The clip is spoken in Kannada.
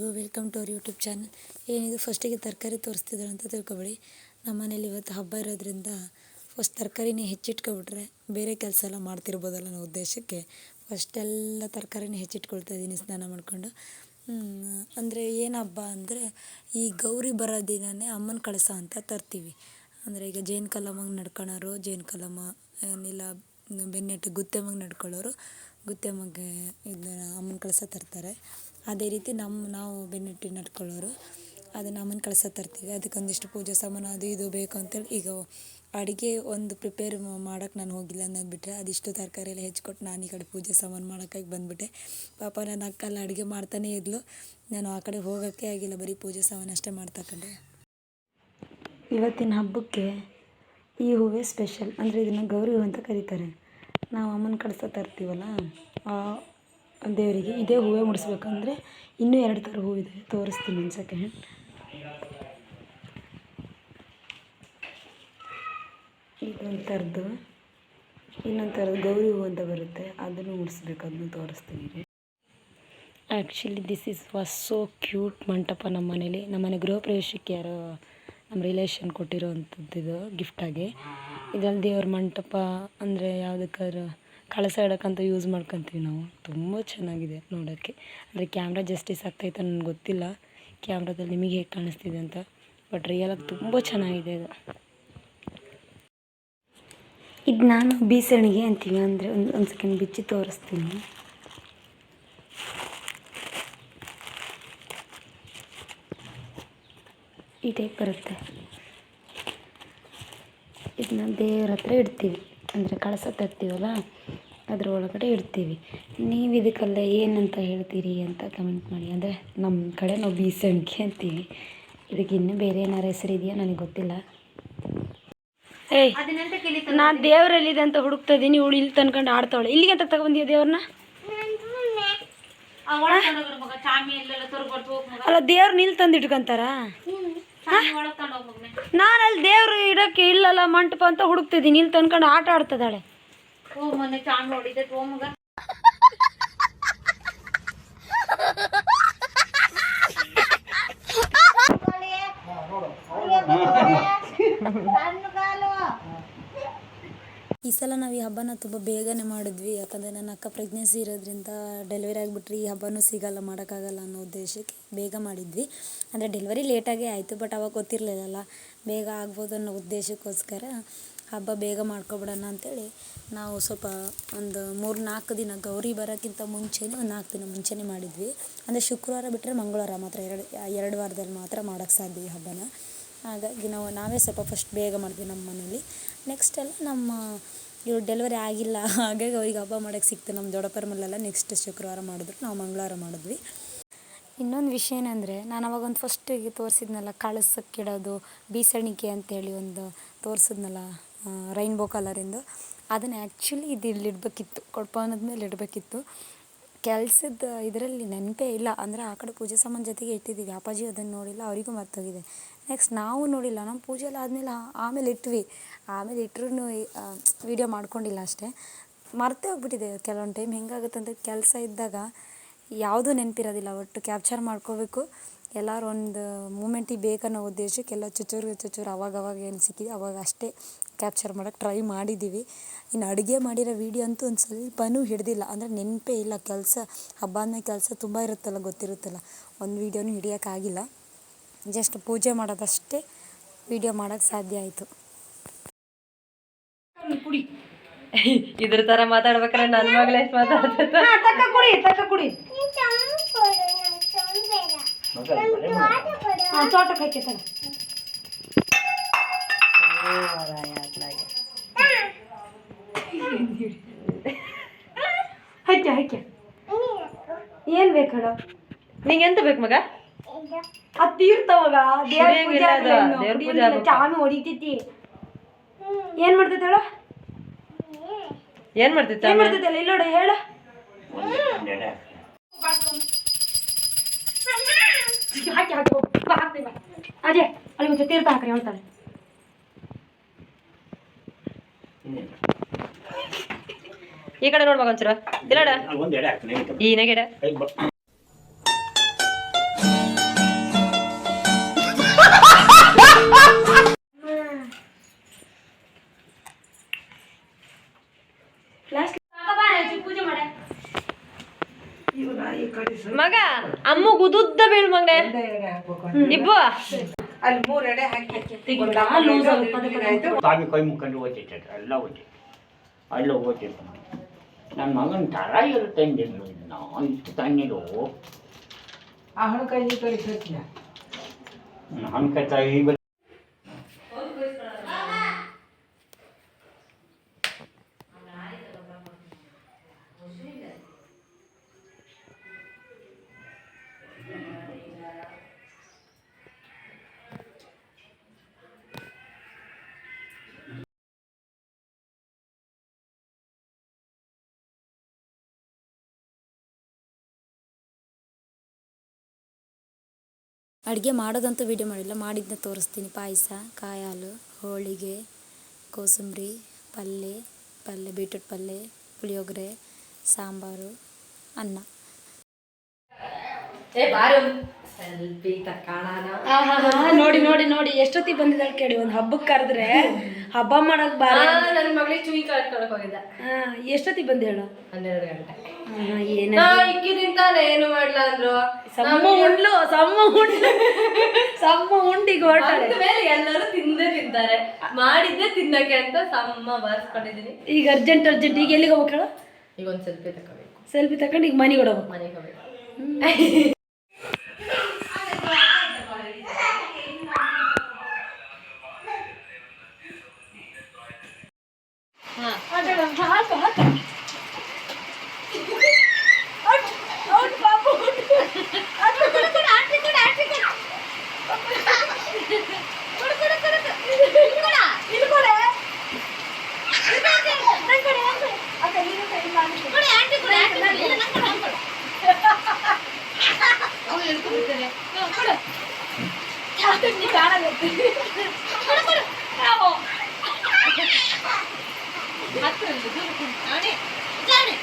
ಎಲ್ರಿಗೂ welcome to our YouTube channel. ಏನಿದು ಫಸ್ಟಿಗೆ ತರಕಾರಿ ತೋರಿಸ್ತಿದ್ರು ಅಂತ ತಿಳ್ಕೊಬೇಡಿ. ನಮ್ಮ ಮನೇಲಿ ಇವತ್ತು ಹಬ್ಬ ಇರೋದ್ರಿಂದ ಫಸ್ಟ್ ತರಕಾರಿನೇ ಹೆಚ್ಚಿಟ್ಕೊಬಿಟ್ರೆ ಬೇರೆ ಕೆಲಸ ಎಲ್ಲ ಮಾಡ್ತಿರ್ಬೋದಲ್ಲ ಅನ್ನೋ ಉದ್ದೇಶಕ್ಕೆ ಫಸ್ಟೆಲ್ಲ ತರಕಾರಿನೇ ಹೆಚ್ಚಿಟ್ಕೊಳ್ತಾ ಇದ್ದೀನಿ ಸ್ನಾನ ಮಾಡಿಕೊಂಡು. ಅಂದರೆ ಏನು ಹಬ್ಬ ಅಂದರೆ ಈ ಗೌರಿ ಬರೋ ದಿನವೇ ಅಮ್ಮನ ಕಳಸ ಅಂತ ತರ್ತೀವಿ. ಅಂದರೆ ಈಗ ಜೇನು ಕಲಮಂಗೆ ನಡ್ಕೊಳೋರು, ಜೇನು ಕಲಮ, ಏನಿಲ್ಲ, ಬೆನ್ನೆಟ್ಟು ಗುತ್ತೆಮ್ಮಗೆ ನಡ್ಕೊಳ್ಳೋರು ಗುತ್ತೆಮ್ಮಗೆ ಇದನ್ನ ಅಮ್ಮನ ಕಳಸ ತರ್ತಾರೆ. ಅದೇ ರೀತಿ ನಮ್ಮ ನಾವು ಬೆನ್ನಿಟ್ಟು ನಡ್ಕೊಳ್ಳೋರು. ಅದು ನಮ್ಮನ್ನು ಕಳಸ ತರ್ತೀವಿ. ಅದಕ್ಕೊಂದಿಷ್ಟು ಪೂಜೆ ಸಾಮಾನು ಅದು ಇದು ಬೇಕು ಅಂತೇಳಿ. ಈಗ ಅಡುಗೆ ಒಂದು ಪ್ರಿಪೇರ್ ಮಾಡೋಕೆ ನಾನು ಹೋಗಿಲ್ಲ ಅನ್ನೋದು ಬಿಟ್ಟರೆ ಅದಿಷ್ಟು ತರಕಾರಿ ಎಲ್ಲ ಹೆಚ್ಚಿಕೊಟ್ಟು ನಾನು ಈ ಕಡೆ ಪೂಜೆ ಸಾಮಾನು ಮಾಡೋಕ್ಕಾಗಿ ಬಂದುಬಿಟ್ಟೆ. ಪಾಪ ನನ್ನ ಅಕ್ಕ ಅಲ್ಲಿ ಅಡುಗೆ ಮಾಡ್ತಾನೇ ಇದ್ಲು. ನಾನು ಆ ಕಡೆ ಹೋಗೋಕ್ಕೆ ಆಗಿಲ್ಲ. ಬರೀ ಪೂಜೆ ಸಾಮಾನು ಅಷ್ಟೇ ಮಾಡ್ತಕೊಂಡೆ ಇವತ್ತಿನ ಹಬ್ಬಕ್ಕೆ ಈ ಹೂವೇ ಸ್ಪೆಷಲ್ ಅಂದರೆ ಇದನ್ನು ಗೌರಿ ಹೂ ಅಂತ ಕರೀತಾರೆ. ನಾವು ಅಮ್ಮನ ಕಳಸ ತರ್ತೀವಲ್ಲ? ದೇವರಿಗೆ ಇದೇ ಹೂವೇ ಮುಡಿಸ್ಬೇಕಂದ್ರೆ ಇನ್ನೂ ಎರಡು ಥರ ಹೂವಿದೆ. ತೋರಿಸ್ತೀನಿ ಒಂದು ಸೆಕೆಂಡ್ ಇದೊಂದು ಥರದ್ದು, ಇನ್ನೊಂದು ಥರದ್ದು ಗೌರಿ ಹೂವು ಅಂತ ಬರುತ್ತೆ. ಅದನ್ನು ಮುಡಿಸ್ಬೇಕು, ಅದನ್ನು ತೋರಿಸ್ತೀನಿ. Actually this is was so cute ಮಂಟಪ ನಮ್ಮ ಮನೇಲಿ. ನಮ್ಮ ಮನೆ ಗೃಹ ಪ್ರವೇಶಕ್ಕೆ ಯಾರೋ ನಮ್ಮ ರಿಲೇಷನ್ ಕೊಟ್ಟಿರೋವಂಥದ್ದು ಇದು ಗಿಫ್ಟಾಗಿ ಇದರಲ್ಲಿ ದೇವ್ರ ಮಂಟಪ ಅಂದರೆ ಯಾವುದಕ್ಕಾದ್ರೂ ಕಳಸ ಇಡೋಕ್ಕಂತ ಯೂಸ್ ಮಾಡ್ಕೊತೀವಿ ನಾವು. ತುಂಬ ಚೆನ್ನಾಗಿದೆ ನೋಡೋಕ್ಕೆ. ಅಂದರೆ ಕ್ಯಾಮ್ರಾ ಜಸ್ಟಿಸ್ ಆಗ್ತೈತೆ ನನಗೆ ಗೊತ್ತಿಲ್ಲ. ಕ್ಯಾಮ್ರಾದಲ್ಲಿ ನಿಮಗೆ ಹೇಗೆ ಕಾಣಿಸ್ತಿದೆ ಅಂತ. ಬಟ್ ರಿಯಲಾಗಿ ತುಂಬ ಚೆನ್ನಾಗಿದೆ ಇದು ಇದು ನಾನು ಬೀಸಣಿಗೆ ಅಂತೀವಿ. ಅಂದರೆ ಒಂದು ಒಂದು ಸೆಕೆಂಡ್ ಬಿಚ್ಚಿ ತೋರಿಸ್ತೀನಿ. ಈ ಬರುತ್ತೆ. ಇದನ್ನ ದೇವ್ರ ಹತ್ರ ಇಡ್ತೀವಿ. ಅಂದರೆ ಕಳಸ ತರ್ತೀವಲ್ಲ? ಅದ್ರ ಒಳಗಡೆ ಇಡ್ತೀವಿ. ನೀವು ಇದಕ್ಕೆಲ್ಲ ಏನಂತ ಹೇಳ್ತೀರಿ ಅಂತ ಕಮೆಂಟ್ ಮಾಡಿ. ಅಂದರೆ ನಮ್ಮ ಕಡೆ ನಾವು ಬೀಸಣಿಗೆ ಅಂತೀವಿ. ಇದಕ್ಕೆ ಇನ್ನೂ ಬೇರೆ ಏನಾರ ಹೆಸರು ಇದೆಯಾ ನನಗೆ ಗೊತ್ತಿಲ್ಲ. ಏಯ್ ನಾನು ದೇವರಲ್ಲಿದೆ ಅಂತ ಹುಡುಕ್ತಾ ಇದ್ದೀನಿ. ಇವಳು ಇಲ್ಲಿ ತಂದ್ಕೊಂಡು ಆಡ್ತಾವಳೆ. ಇಲ್ಲಿಗೆ ಅಂತ ತಗೊಂಡಿದ್ಯಾ ದೇವ್ರನ್ನ ಅಲ್ಲ ದೇವ್ರ ನಿಲ್ ತಂದು ಇಟ್ಕೊಂತಾರ ನಾನು ಅಲ್ಲಿ ದೇವ್ರು ಇಡಕ್ಕೆ ಇಲ್ಲಲ್ಲ ಮಂಟಪ ಅಂತ ಹುಡುಕ್ತಿದ್ದೀನಿ ಇಲ್ಲಿ ತನ್ಕೊಂಡು ಆಟ ಆಡ್ತದಾಳೆ ಈ ಸಲ ನಾವು ಈ ಹಬ್ಬನ ತುಂಬ ಬೇಗನೆ ಮಾಡಿದ್ವಿ. ಯಾಕಂದರೆ ನನ್ನ ಅಕ್ಕ ಪ್ರೆಗ್ನೆನ್ಸಿ ಇರೋದ್ರಿಂದ ಡೆಲಿವರಿ ಆಗಿಬಿಟ್ರೆ ಈ ಹಬ್ಬನೂ ಸಿಗಲ್ಲ, ಮಾಡೋಕ್ಕಾಗಲ್ಲ ಅನ್ನೋ ಉದ್ದೇಶಕ್ಕೆ ಬೇಗ ಮಾಡಿದ್ವಿ. ಅಂದರೆ ಡೆಲಿವರಿ ಲೇಟಾಗೇ ಆಯಿತು ಬಟ್ ಅವಾಗ ಗೊತ್ತಿರಲಿಲ್ಲಲ್ಲ. ಬೇಗ ಆಗ್ಬೋದು ಅನ್ನೋ ಉದ್ದೇಶಕ್ಕೋಸ್ಕರ ಹಬ್ಬ ಬೇಗ ಮಾಡ್ಕೊಬಿಡೋಣ ಅಂತೇಳಿ ನಾವು ಸ್ವಲ್ಪ ಒಂದು ಮೂರು ನಾಲ್ಕು ದಿನ, ಗೌರಿ ಬರೋಕ್ಕಿಂತ ಮುಂಚೆನೇ ಒಂದು ನಾಲ್ಕು ದಿನ ಮುಂಚೆನೇ ಮಾಡಿದ್ವಿ. ಅಂದರೆ ಶುಕ್ರವಾರ ಬಿಟ್ಟರೆ ಮಂಗಳವಾರ ಮಾತ್ರ, ಎರಡು ಎರಡು ವಾರದಲ್ಲಿ ಮಾತ್ರ ಮಾಡೋಕ್ಕೆ ಸಾಧ್ಯ ಈ ಹಬ್ಬನ. ಹಾಗಾಗಿ ನಾವು ನಾವೇ ಸ್ವಲ್ಪ ಫಸ್ಟ್ ಬೇಗ ಮಾಡಿದ್ವಿ ನಮ್ಮ ಮನೇಲಿ. ನೆಕ್ಸ್ಟ್ ಎಲ್ಲ ನಮ್ಮ ಇವ್ರು ಡೆಲಿವರಿ ಆಗಿಲ್ಲ. ಹಾಗಾಗಿ ಅವ್ರಿಗೆ ಹಬ್ಬ ಮಾಡೋಕ್ಕೆ ಸಿಕ್ತು. ನಮ್ಮ ದೊಡ್ಡಪ್ಪರ ಮಲ್ಲೆಲ್ಲ ನೆಕ್ಸ್ಟ್ ಶುಕ್ರವಾರ ಮಾಡಿದ್ರು. ನಾವು ಮಂಗಳವಾರ ಮಾಡಿದ್ವಿ. ಇನ್ನೊಂದು ವಿಷಯ ಏನಂದರೆ, ನಾನು ಅವಾಗ ಒಂದು ಫಸ್ಟಿಗೆ ತೋರಿಸಿದ್ನಲ್ಲ ಕಳಸಕ್ಕಿಡೋದು ಬೀಸಣಿಕೆ ಅಂತೇಳಿ ಒಂದು ತೋರಿಸಿದ್ನಲ್ಲ ರೈನ್ಬೋ ಕಲರಿಂದು ಅದನ್ನು ಆ್ಯಕ್ಚುಲಿ ಇದು ಇಲ್ಲಿ ಇಡಬೇಕಿತ್ತು ಕೊಡ್ಪಾನದ ಮೇಲೆ ಇಡಬೇಕಿತ್ತು. ಕೆಲಸದ ಇದರಲ್ಲಿ ನೆನಪೇ ಇಲ್ಲ. ಅಂದರೆ ಆ ಕಡೆ ಪೂಜೆ ಸಾಮಾನು ಜೊತೆಗೆ ಇಟ್ಟಿದ್ದೀವಿ ಅಪ್ಪಾಜಿ ಅದನ್ನು ನೋಡಿಲ್ಲ. ಅವರಿಗೂ ಮರ್ತೋಗಿದೆ. ನೆಕ್ಸ್ಟ್ ನಾವು ನೋಡಿಲ್ಲ. ನಮ್ಮ ಪೂಜೆ ಎಲ್ಲ ಆದಮೇಲೆ ಆಮೇಲೆ ಇಟ್ವಿ. ಆಮೇಲೆ ಇಟ್ರೂ ವೀಡಿಯೋ ಮಾಡ್ಕೊಂಡಿಲ್ಲ ಅಷ್ಟೇ. ಮರ್ತೇ ಹೋಗ್ಬಿಟ್ಟಿದೆ. ಕೆಲವೊಂದು ಟೈಮ್ ಹೆಂಗಾಗುತ್ತೆ ಅಂದರೆ ಕೆಲಸ ಇದ್ದಾಗ ಯಾವುದೂ ನೆನಪಿರೋದಿಲ್ಲ ಒಟ್ಟು ಕ್ಯಾಪ್ಚರ್ ಮಾಡ್ಕೋಬೇಕು. ಎಲ್ಲರೂ ಒಂದು ಮೂಮೆಂಟಿಗೆ ಬೇಕನ್ನೋ ಉದ್ದೇಶಕ್ಕೆ ಎಲ್ಲ ಚುಚ್ಚೂರು ಚುಚ್ಚೂರು ಅವಾಗ ಅವಾಗ ಏನು ಸಿಕ್ಕಿದೆ ಅವಾಗ ಅಷ್ಟೇ ಕ್ಯಾಪ್ಚರ್ ಮಾಡೋಕೆ ಟ್ರೈ ಮಾಡಿದ್ದೀವಿ ಇನ್ನು ಅಡುಗೆ ಮಾಡಿರೋ ವೀಡಿಯೋ ಅಂತೂ ಒಂದು ಸ್ವಲ್ಪನೂ ಹಿಡಿದಿಲ್ಲ. ಅಂದರೆ ನೆನಪೇ ಇಲ್ಲ ಕೆಲಸ ಹಬ್ಬ ಅಂದಮೇಲೆ ಕೆಲಸ ತುಂಬ ಇರುತ್ತಲ್ಲ ಗೊತ್ತಿರುತ್ತಲ್ಲ. ಒಂದು ವೀಡಿಯೋನೂ ಹಿಡಿಯೋಕ್ಕಾಗಿಲ್ಲ ಜಸ್ಟ್ ಪೂಜೆ ಮಾಡೋದಷ್ಟೇ ವೀಡಿಯೋ ಮಾಡೋಕ್ಕೆ ಸಾಧ್ಯ ಆಯಿತು. ಇದ್ರ ತರ ಮಾತಾಡ್ಬೇಕಾದ್ರೆ ನನ್ನ ಮಗಳೇ ಮಾತಾಡ್ತಾ ತಕ್ಕ ಕುಡಿ ತಕ್ಕ ಕುಡಿ. ತೋಟಕ್ಕೆ ಹಾಕಿ ಹಚ್ಚ ಹಚ್ಚ ಏನು ಬೇಕು ಹೇಳು? ನಿಂಗೆ ಎಂತ ಬೇಕು ಮಗ? ಅದು ತೀರ್ಥವಾಗ ದೇವ್ರ ಪೂಜೆ ಚಾಮಿ ಹೊಡಿತೈತಿ. ಏನ್ ಮಾಡ್ತೈತೆ ಹೇಳು? ಏನ್ ಮಾಡ್ತಿತ್ತ ಏನ್ ಮಾಡ್ತೈತಲ್ಲ ಇಲ್ಲೋಡ ಹೇಳು. ಹಾಕಿ ಹಾಕಿ ಹೋಗು. ಬಾ, ಹಾಕ್ತೀನಿ. ಅಜಯ್ ಅಲ್ಲಿ ಒಂಚೂರು ತೀರ್ಥ ಹಾಕ್ರಿ ಹೇಳ್ತಾಳೆ ಈ ಕಡೆ ನೋಡ್ಬೇಕು ಒಂಚೂರು. ಇಲ್ಲಡ. ಒಂದ್ ಈ ನೆಗೆಡೆ. ಮಗನೆ. ಇಬ್ಬು ಅಲ್ಲಿ ಮೂರ್ ಎಡೆ ಹಾಕಿ ಸ್ವಾಮಿ ಕೈ ಮುಖಂಡು ಓದಿಟ್ಟ ಎಲ್ಲ ಓದಿ ಅಲ್ಲ ಓದಿ ನನ್ನ ಮಗನ ತರ ಇರುತ್ತೆ ಅಂದಿಲ್ಲ ನಾವು ಇಷ್ಟು ತಣ್ಣೀರು. ಆ ಹಣಕಾಯಿ ಹಣ್ಕಾಯಿ ಅಡುಗೆ ಮಾಡೋದಂತೂ ವಿಡಿಯೋ ಮಾಡಿಲ್ಲ. ಮಾಡಿದ್ದನ್ನ ತೋರಿಸ್ತೀನಿ. ಪಾಯಸ ಕಾಯಿ ಹಾಲು ಹೋಳಿಗೆ ಕೋಸಂಬರಿ ಪಲ್ಯ ಪಲ್ಯ ಬೀಟ್ರೂಟ್ ಪಲ್ಯ ಪುಳಿಯೋಗರೆ ಸಾಂಬಾರು ಅನ್ನ. ನೋಡಿ ನೋಡಿ ನೋಡಿ. ಎಷ್ಟೊತ್ತಿಗೆ ಬಂದಿದ್ದಾಳೆ ಕೇಳಿ. ಒಂದು ಹಬ್ಬಕ್ಕೆ ಕರೆದ್ರೆ. ಹಬ್ಬ ಮಾಡಕ್ ಬಾ ನನ್ನ ಮಗಳಿಗೆ ಚುಯಿ ಕಳ್ಕೊಳಕ್ ಹೋಗಿದ್ದ. ಎಷ್ಟೊತ್ತಿಗೆ ಬಂದು ಹೇಳು? ಹನ್ನೆರಡು ಗಂಟೆ. ಏನ ನಾ ಇಕ್ಕಿದಿಂತಾನೆ ಏನು ಮಾಡ್ಲಾ ಅಂದ್ರು? ಸಮ್ಮ ಉಂಡ್ಲು ಸಮ್ಮ ಉಂಡ್ಲು ಸಮ್ಮ ಉಂಡಿಗೆ ಹೊರಟಾಳೆ ಮೇಲೆ ಎಲ್ಲರೂ ತಿಂದೇ ತಿಂತಾರೆ. ಮಾಡಿದ್ದೆ ತಿನ್ನಕ್ಕೆ ಅಂತ ಸಮ್ಮ ಬಾರಿಸ್ಕೊಂಡಿದೀನಿ. ಈಗ ಅರ್ಜೆಂಟ್ ಅರ್ಜೆಂಟ್ ಈಗ ಎಲ್ಲಿಗೆ ಹೋಗ್ಬೇಕು ಹೇಳು? ಈಗ ಒಂದ್ ಸೆಲ್ಫಿ ತಗೋಬೇಕು ಸೆಲ್ಫಿ ತಗೊಂಡು ಈಗ ಮನಿ ಹೋಗ್ಬೇಕು ಮನೆಗೆ ಹೋಗ್ಬೇಕು. ಎಳ್ಕೊಂಡಿರ್ತಾನೆ ಕೊಡು ಯಾತಕ್ಕೆ ಕಾಣಬೇಕು ಕೊಡು ಕೊಡು ನಾವು ಹತ್ತಿರ ದೂರ ನಾನೇ ನಾನೇ